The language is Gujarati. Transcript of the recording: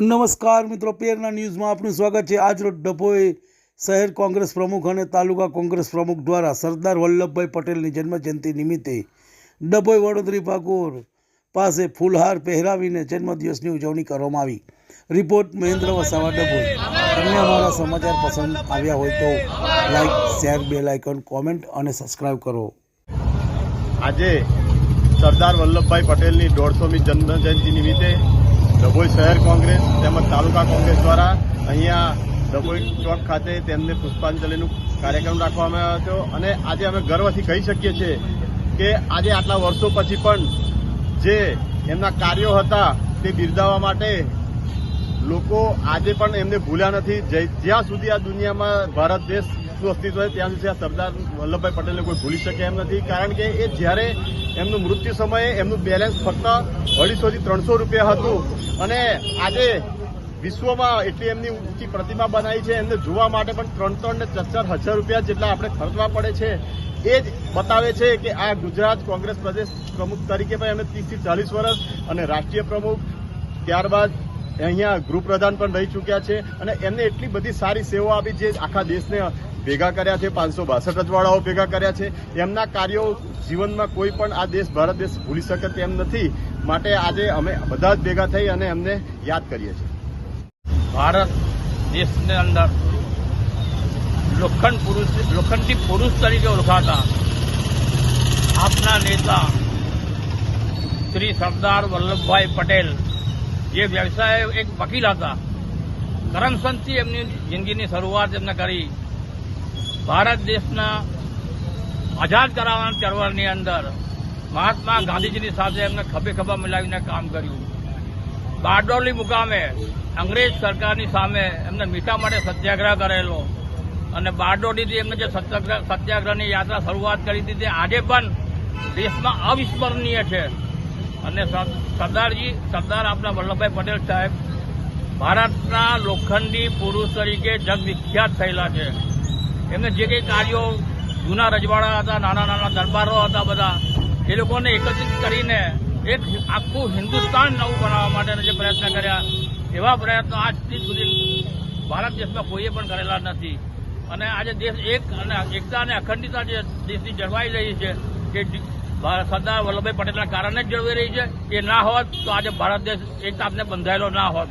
નમસ્કાર મિત્રો, પેરના ન્યૂઝમાં આપનું સ્વાગત છે. આજરોજ ડભોઈ શહેર કોંગ્રેસ પ્રમુખ અને તાલુકા કોંગ્રેસ પ્રમુખ દ્વારા સરદાર વલ્લભભાઈ પટેલની જન્મજયંતિ નિમિત્તે ડભોઈ વડોદરી ભાગોર પાસે ફૂલહાર પહેરાવીને જન્મદિવસની ઉજવણી કરવામાં આવી. રિપોર્ટ મહેન્દ્ર વસાવા ડભોઈ. તમને અમારા સમાચાર પસંદ આવ્યા હોય તો લાઈક, શેર, બે લાઇકન, કોમેન્ટ અને સબસ્ક્રાઇબ કરો. આજે સરદાર વલ્લભભાઈ પટેલની દોઢસોમી જન્મજયંતિ નિમિત્તે ડભોઈ શહેર કોંગ્રેસ તેમજ તાલુકા કોંગ્રેસ દ્વારા અહીંયા ડભોઈ ચોક ખાતે તેમને પુષ્પાંજલિનું કાર્યક્રમ રાખવામાં આવ્યો હતો. અને આજે અમે ગર્વથી કહી શકીએ છીએ કે આજે આટલા વર્ષો પછી પણ જે એમના કાર્યો હતા તે બિરદાવવા માટે લોકો આજે પણ એમને ભૂલ્યા નથી. જ્યાં સુધી આ દુનિયામાં ભારત દેશનું અસ્તિત્વ છે, ત્યાં સુધી આ સરદાર વલ્લભભાઈ પટેલને કોઈ ભૂલી શકે એમ નથી. કારણ કે એ જ્યારે એમનું મૃત્યુ સમયે એમનું બેલેન્સ ફક્ત અઢીસોથી ત્રણસો રૂપિયા હતું. અને આજે વિશ્વમાં એટલી એમની ઊંચી પ્રતિમા બનાવી છે. એમને જોવા માટે પણ ત્રણ ત્રણ ને ચાર હજાર રૂપિયા જેટલા આપણે ખર્ચવા પડે છે. એ જ બતાવે છે કે આ ગુજરાત કોંગ્રેસ પ્રદેશ પ્રમુખ તરીકે પણ એમને ત્રીસથી ચાલીસ વર્ષ અને રાષ્ટ્રીય પ્રમુખ ત્યારબાદ અહીંયા ગૃહપ્રધાન પણ રહી ચૂક્યા છે અને એમને એટલી બધી સારી સેવા આપી જે આખા દેશને ભેગા કર્યા છે. પાંચસો બાસઠ રજવાડાઓ ભેગા કર્યા છે. એમના કાર્યો જીવનમાં કોઈ પણ આ દેશ, ભારત દેશ ભૂલી શકે તેમ નથી. માટે આજે અમે બધા જ ભેગા થઈ અને એમને યાદ કરીએ છીએ. ભારત દેશની અંદર લોખંડ પુરુષ, લોખંડી પુરુષ તરીકે ઓળખાતા આપના નેતા શ્રી સરદાર વલ્લભભાઈ પટેલ જે વ્યવસાય એક વકીલ હતા કરમસદથી એમની જિંદગીની શરૂઆત એમને કરી. ભારત દેશના આઝાદ કરાવવાના ચળવળની અંદર મહાત્મા ગાંધીજીની સાથે એમને ખભે ખભા મિલાવીને કામ કર્યું. બારડોલી મુકામે અંગ્રેજ સરકારની સામે એમને મીઠા માટે સત્યાગ્રહ કરેલો અને બારડોલીથી એમને જે સત્યાગ્રહ સત્યાગ્રહની યાત્રા શરૂઆત કરી હતી, તે આજે પણ દેશમાં અવિસ્મરણીય છે. અને સરદારજી, સરદાર આપણા વલ્લભભાઈ પટેલ સાહેબ, ભારતના લોખંડી પુરુષ તરીકે જગવિખ્યાત થયેલા છે. એમને જે કંઈ કાર્યો જૂના રજવાડા હતા, નાના નાના દરબારો હતા બધા, એ લોકોને એકત્રિત કરીને એક આખું હિન્દુસ્તાન નવું બનાવવા માટેના જે પ્રયત્ન કર્યા, એવા પ્રયત્નો આજથી સુધી ભારત દેશમાં કોઈએ પણ કરેલા નથી. અને આજે દેશ એક અને એકતા અને અખંડિતા જે દેશની જળવાઈ રહી છે કે સરદાર વલ્લભભાઈ પટેલના કારણે જ જળવાઈ રહી છે એ ના હોત તો આજે ભારત દેશ એકતાને બંધાયેલો ના હોત.